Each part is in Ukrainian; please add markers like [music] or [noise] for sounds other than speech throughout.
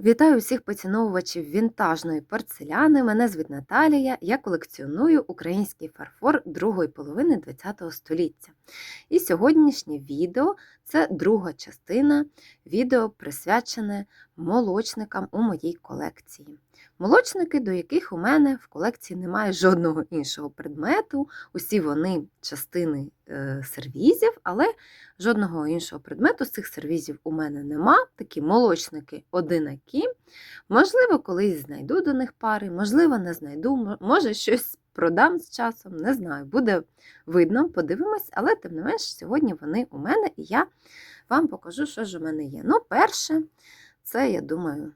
Вітаю всіх поціновувачів вінтажної порцеляни. Мене звуть Наталія. Я колекціоную український фарфор другої половини ХХ століття. І сьогоднішнє відео це друга частина відео, присвячене молочникам у моїй колекції. Молочники, до яких у мене в колекції немає жодного іншого предмету. Усі вони частини е, сервізів, але жодного іншого предмету з цих сервізів у мене нема. Такі молочники одинакі. Можливо, колись знайду до них пари, можливо, не знайду, може щось продам з часом, не знаю. Буде видно, подивимось, але тим не менш, сьогодні вони у мене, і я вам покажу, що ж у мене є. Ну, перше, це, я думаю,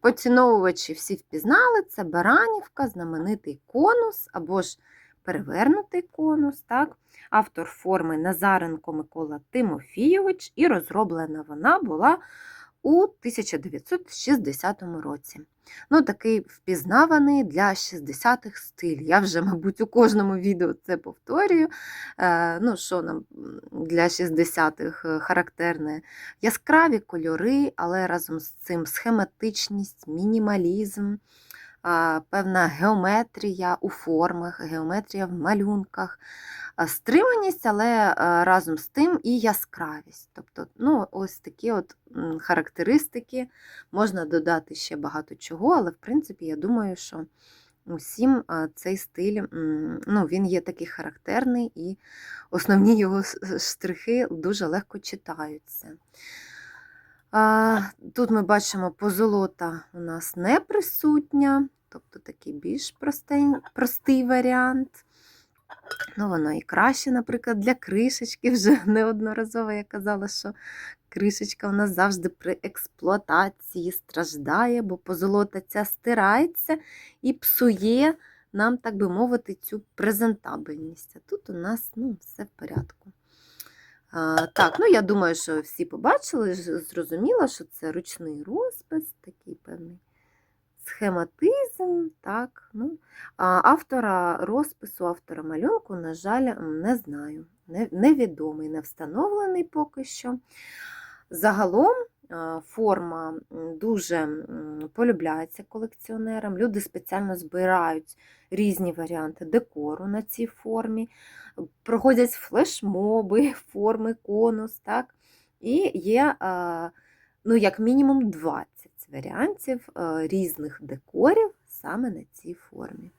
поціновувачі всі впізнали, це Баранівка, знаменитий конус або ж перевернутий конус. так? Автор форми Назаренко Микола Тимофійович, і розроблена вона була у 1960 році. Ну, такий впізнаваний для 60-х стиль. Я вже, [laughs] мабуть, у кожному відео це повторюю. Е, ну, що нам для 60-х е, характерне? Яскраві кольори, але разом з цим схематичність, мінімалізм, певна геометрія у формах, геометрія в малюнках, стриманість, але разом з тим і яскравість. Тобто, ну, ось такі от характеристики. Можна додати ще багато чого, але в принципі, я думаю, що усім цей стиль ну, він є такий характерний, і основні його штрихи дуже легко читаються. Тут ми бачимо, позолота у нас не присутня, тобто такий більш простий, простий варіант. Ну, воно і краще, наприклад, для кришечки. Вже [laughs] неодноразово я казала, що кришечка у нас завжди при експлуатації страждає, бо позолота ця стирається і псує нам, так би мовити, цю презентабельність. А тут у нас ну, все в порядку. Так, ну я думаю, що всі побачили, зрозуміло, що це ручний розпис, такий певний схематизм. Так, ну. а автора розпису, автора малюнку, на жаль, не знаю. Невідомий, не встановлений поки що. Загалом форма дуже полюбляється колекціонерам. Люди спеціально збирають різні варіанти декору на цій формі, проходять флешмоби, [laughs] форми, конус. так? І є, ну, як мінімум 20 варіантів різних декорів саме на цій формі.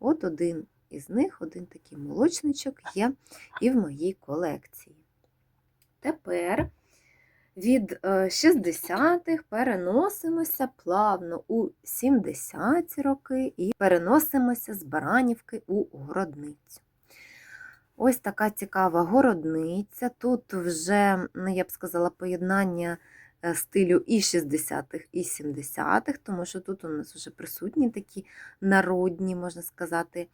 От один із них, один такий молочничок є і в моїй колекції. Тепер від е, 60-х переносимося плавно у 70-ті роки і переносимося з Баранівки у городницю. Ось така цікава городниця. Тут вже, ну, я б сказала, поєднання е, стилю і 60-х, і 70-х, тому що тут у нас вже присутні такі народні, можна сказати,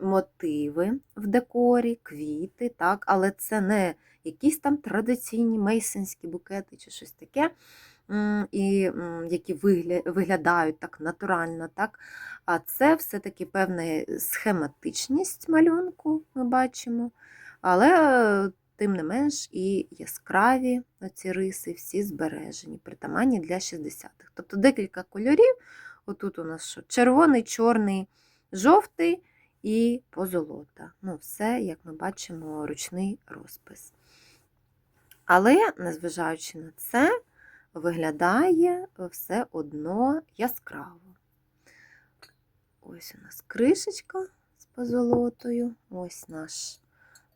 мотиви в декорі, квіти, так, але це не якісь там традиційні мейсонські букети чи щось таке, і, які виглядають так натурально. так, А це все-таки певна схематичність малюнку ми бачимо, але е, тим не менш і яскраві ці риси всі збережені, притаманні для 60-х. Тобто декілька кольорів. Отут у нас що? червоний, чорний, жовтий і позолота. Ну, все, як ми бачимо, ручний розпис. Але, незважаючи на це, виглядає все одно яскраво. Ось у нас кришечка з позолотою, ось наш,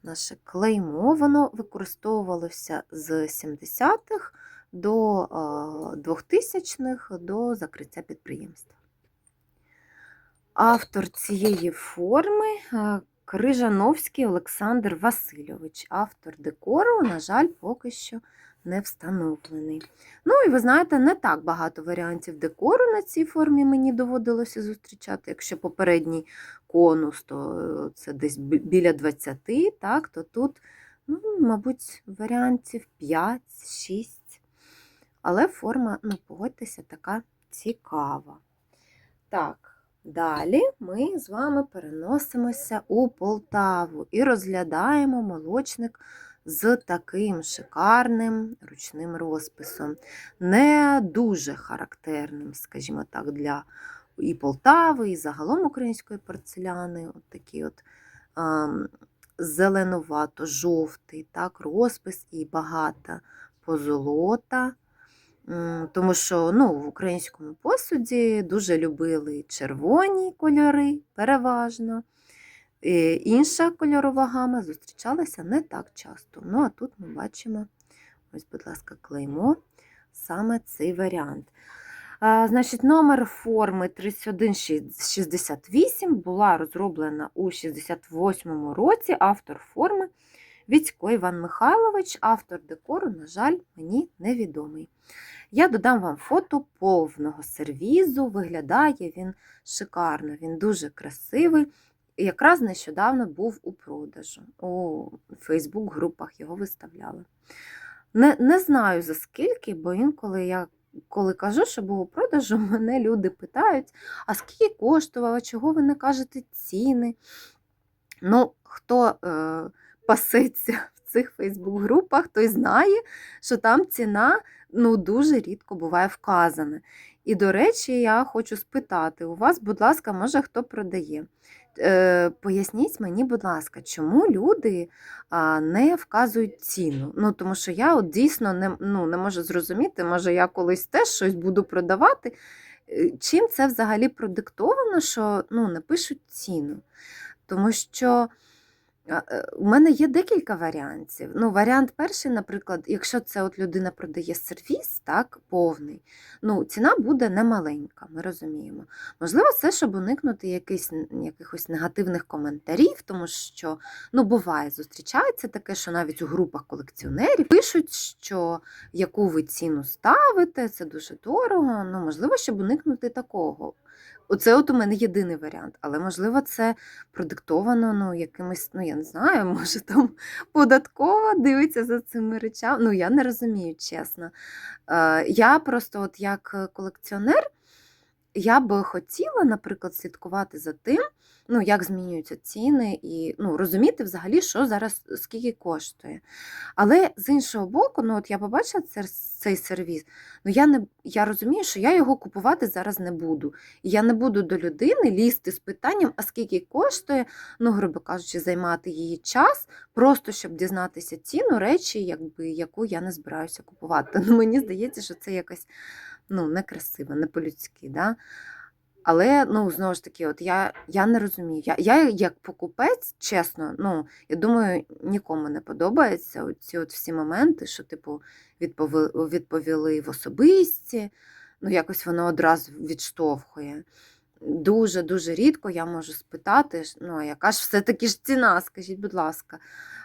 наше клеймо. Воно використовувалося з 70-х до е, 2000-х до закриття підприємства. Автор цієї форми е, Крижановський Олександр Васильович. Автор декору, на жаль, поки що не встановлений. Ну і ви знаєте, не так багато варіантів декору на цій формі мені доводилося зустрічати. Якщо попередній конус, то е, це десь біля 20, так, то тут, ну, мабуть, варіантів 5-6. Але форма, ну, погодьтеся, така цікава. Так, далі ми з вами переносимося у Полтаву і розглядаємо молочник з таким шикарним ручним розписом, не дуже характерним, скажімо так, для і Полтави, і загалом української порцеляни. От такий от ем, зеленувато-жовтий так, розпис і багата позолота. Тому що ну, в українському посуді дуже любили червоні кольори, переважно. Е, Інша кольорова гама зустрічалася не так часто. Ну, а тут ми бачимо, ось, будь ласка, клеймо, саме цей варіант. А, Значить, номер форми 3168 була розроблена у 68 році. Автор форми Віцько Іван Михайлович, автор декору, на жаль, мені невідомий. Я додам вам фото повного сервізу. Виглядає він шикарно, він дуже красивий. Якраз нещодавно був у продажу. У Фейсбук-групах його виставляли. Не, не знаю за скільки, бо інколи я коли кажу, що був у продажу, [laughs] мене люди питають, а скільки коштував, а чого ви не кажете ціни? Ну, хто е, пасеться в цих Фейсбук-групах, той знає, що там ціна ну, дуже рідко буває вказана. І, до речі, я хочу спитати у вас, будь ласка, може хто продає. Е, Поясніть мені, будь ласка, чому люди не вказують ціну? Ну, тому що я от дійсно не, ну, не можу зрозуміти, може я колись теж щось буду продавати. Е, Чим це взагалі продиктовано, що ну, не пишуть ціну? Тому що у мене є декілька варіантів. Ну, варіант перший, наприклад, якщо це от людина продає сервіс, так, повний, ну, ціна буде немаленька, ми розуміємо. Можливо, це, щоб уникнути якихось, якихось негативних коментарів, тому що ну, буває, зустрічається таке, що навіть у групах колекціонерів пишуть, що яку ви ціну ставите, це дуже дорого. Ну, можливо, щоб уникнути такого. Оце от у мене єдиний варіант, але можливо це продиктовано ну, якимось, ну я не знаю, [laughs] може там податкова дивиться за цими речами. Ну, я не розумію, чесно. Е, Я просто, от як колекціонер, я би хотіла, наприклад, слідкувати за тим, ну, як змінюються ціни, і ну, розуміти взагалі, що зараз скільки коштує. Але з іншого боку, ну, от я побачила цей сервіс, ну я не я розумію, що я його купувати зараз не буду. І я не буду до людини лізти з питанням, а скільки коштує, ну, грубо кажучи, займати її час, просто щоб дізнатися ціну речі, якби, яку я не збираюся купувати. [laughs] Ну, Мені здається, що це якось ну, некрасиво, не по-людськи. Да? Але ну, знову ж таки, от я я не розумію. Я я як покупець, чесно, ну, я думаю, нікому не подобаються ці от всі моменти, що, типу, відповіли, відповіли в особисті, ну, якось воно одразу відштовхує. Дуже-дуже рідко я можу спитати, ну, яка ж все-таки ж ціна, скажіть, будь ласка.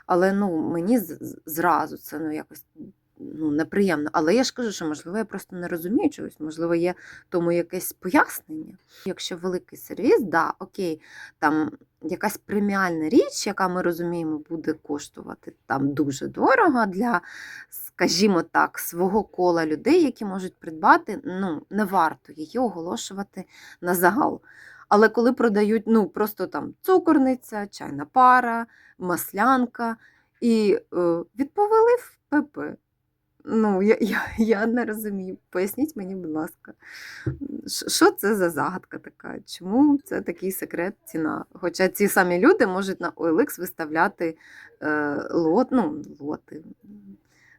Але ну, мені зразу це ну, якось ну, неприємно. Але я ж кажу, що можливо я просто не розумію чогось, можливо, є тому якесь пояснення. Якщо великий сервіс, да, окей, там якась преміальна річ, яка ми розуміємо, буде коштувати там дуже дорого для, скажімо так, свого кола людей, які можуть придбати, ну, не варто її оголошувати на загал. Але коли продають ну, просто там цукорниця, чайна пара, маслянка, і е, відповіли в ПП. Ну, я я, я не розумію. Поясніть мені, будь ласка, що це за загадка така? Чому це такий секрет ціна? Хоча ці самі люди можуть на OLX виставляти е, лот, ну, лоти,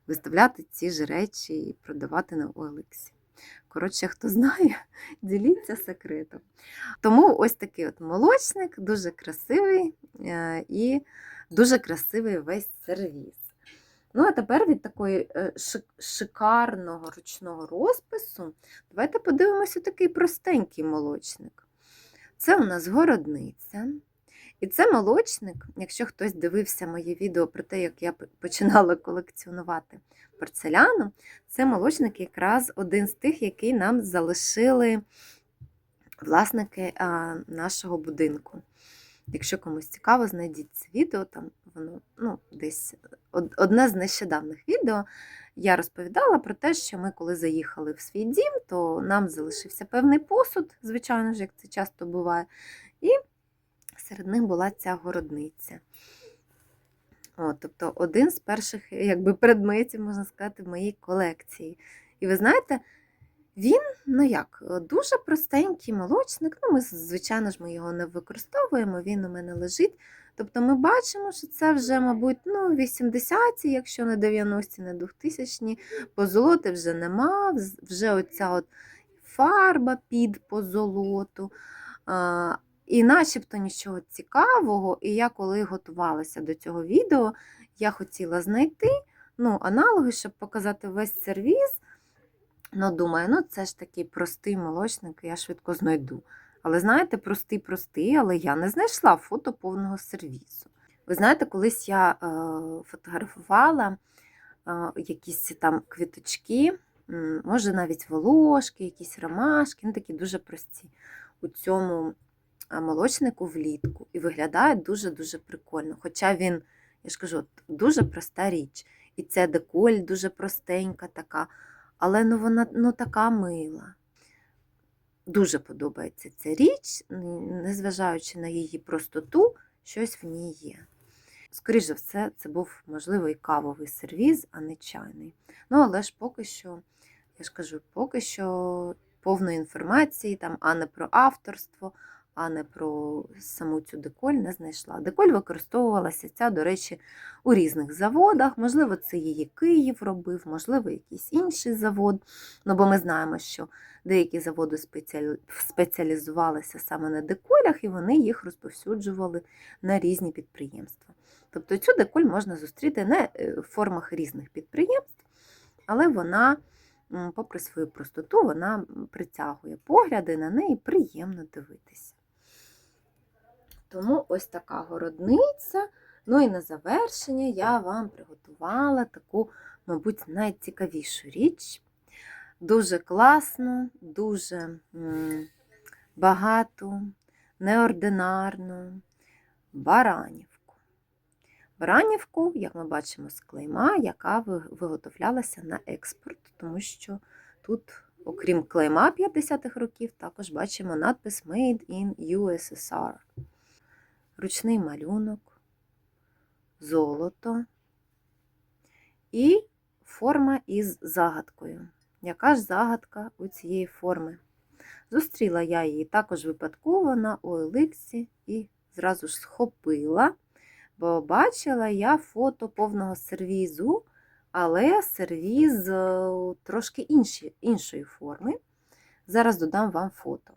виставляти ці ж речі і продавати на OLX. Коротше, хто знає, [laughs] діліться секретом. Тому ось такий от молочник, дуже красивий е, і дуже красивий весь сервіс. Ну, а тепер від такої е, шикарного ручного розпису, давайте подивимося такий простенький молочник. Це у нас городниця. І це молочник, якщо хтось дивився моє відео про те, як я починала колекціонувати порцеляну, це молочник якраз один з тих, який нам залишили власники нашого будинку. Якщо комусь цікаво, знайдіть це відео, там воно ну, десь одне з нещодавних відео. Я розповідала про те, що ми, коли заїхали в свій дім, то нам залишився певний посуд, звичайно ж, як це часто буває. І серед них була ця городниця. От, тобто один з перших якби, предметів, можна сказати, в моїй колекції. І ви знаєте, він, ну як, дуже простенький молочник. Ну, ми, звичайно ж, ми його не використовуємо, він у мене лежить. Тобто ми бачимо, що це вже, мабуть, ну, 80-ті, якщо не 90-ті, не 2000-ті. Позолоти вже нема, вже оця от фарба під позолоту. А, і начебто нічого цікавого. І я, коли готувалася до цього відео, я хотіла знайти ну, аналоги, щоб показати весь сервіс. Ну, думаю, ну це ж такий простий молочник, я швидко знайду. Але знаєте, простий-простий, але я не знайшла фото повного сервісу. Ви знаєте, колись я е, фотографувала е, якісь там квіточки, може навіть волошки, якісь ромашки, ну такі дуже прості у цьому молочнику влітку. І виглядає дуже-дуже прикольно. Хоча він, я ж кажу, дуже проста річ. І ця деколь дуже простенька така, але ну, вона ну, така мила. Дуже подобається ця річ, незважаючи на її простоту, щось в ній є. Скоріше за все, це був, можливо, і кавовий сервіз, а не чайний. Ну, але ж поки що, я ж кажу, поки що повної інформації, там, а не про авторство, а не про саму цю деколь не знайшла. Деколь використовувалася ця, до речі, у різних заводах. Можливо, це її Київ робив, можливо, якийсь інший завод. Ну, бо ми знаємо, що деякі заводи спеціалізувалися саме на деколях, і вони їх розповсюджували на різні підприємства. Тобто цю деколь можна зустріти не е, в формах різних підприємств, але вона, попри свою простоту, вона притягує погляди, на неї приємно дивитися. Тому ось така городниця. Ну і на завершення я вам приготувала таку, мабуть, найцікавішу річ. Дуже класно, дуже багато, неординарно, баранівку. Баранівку, як ми бачимо, з клейма, яка виготовлялася на експорт, тому що тут, окрім клейма 50-х років, також бачимо надпис Made in USSR ручний малюнок, золото і форма із загадкою. Яка ж загадка у цієї форми? Зустріла я її також випадково на OLX і зразу ж схопила, бо бачила я фото повного сервізу, але сервіз е, трошки інші, іншої форми. Зараз додам вам фото.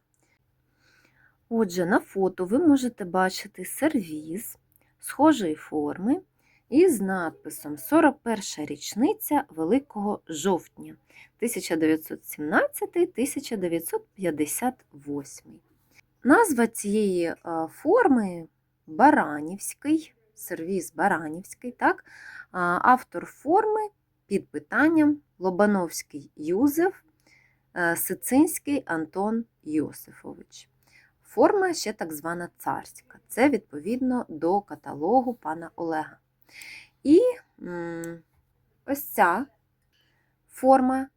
Отже, на фото ви можете бачити сервіз схожої форми із надписом 41 річниця Великого жовтня 1917-1958. Назва цієї форми Баранівський, сервіз Баранівський, так? автор форми під питанням Лобановський Юзеф, е, Сицинський Антон Йосифович. Форма ще так звана царська. Це відповідно до каталогу пана Олега. І ось ця форма,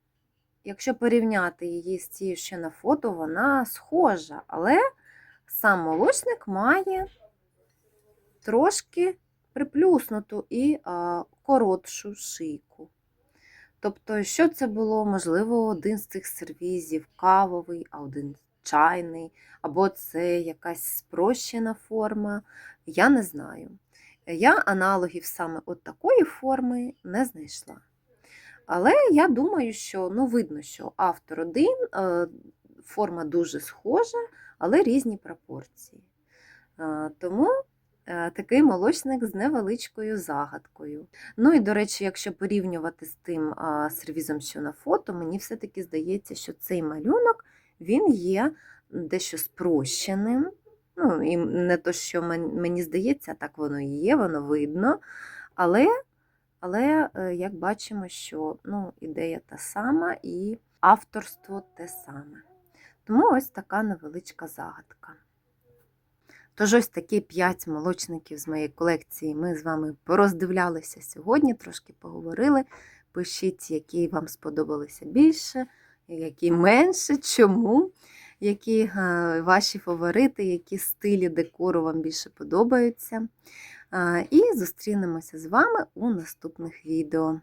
якщо порівняти її з цією ще на фото, вона схожа, але сам молочник має трошки приплюснуту і коротшу шийку. Тобто, що це було? Можливо, один з цих сервізів кавовий, а один чайний, або це якась спрощена форма, я не знаю. Я аналогів саме от такої форми не знайшла. Але я думаю, що ну, видно, що автор один, е, форма дуже схожа, але різні пропорції. Е, тому е, такий молочник з невеличкою загадкою. Ну і, до речі, якщо порівнювати з тим сервізом, що на фото, мені все-таки здається, що цей малюнок він є дещо спрощеним. Ну, і Не то, що мені здається, так воно і є, воно видно. Але, але е, як бачимо, що ну, ідея та сама і авторство те саме. Тому ось така невеличка загадка. Тож, ось такі 5 молочників з моєї колекції ми з вами пороздивлялися сьогодні, трошки поговорили. Пишіть, які вам сподобалися більше, які менше, чому які ваші фаворити, які стилі декору вам більше подобаються. І зустрінемося з вами у наступних відео.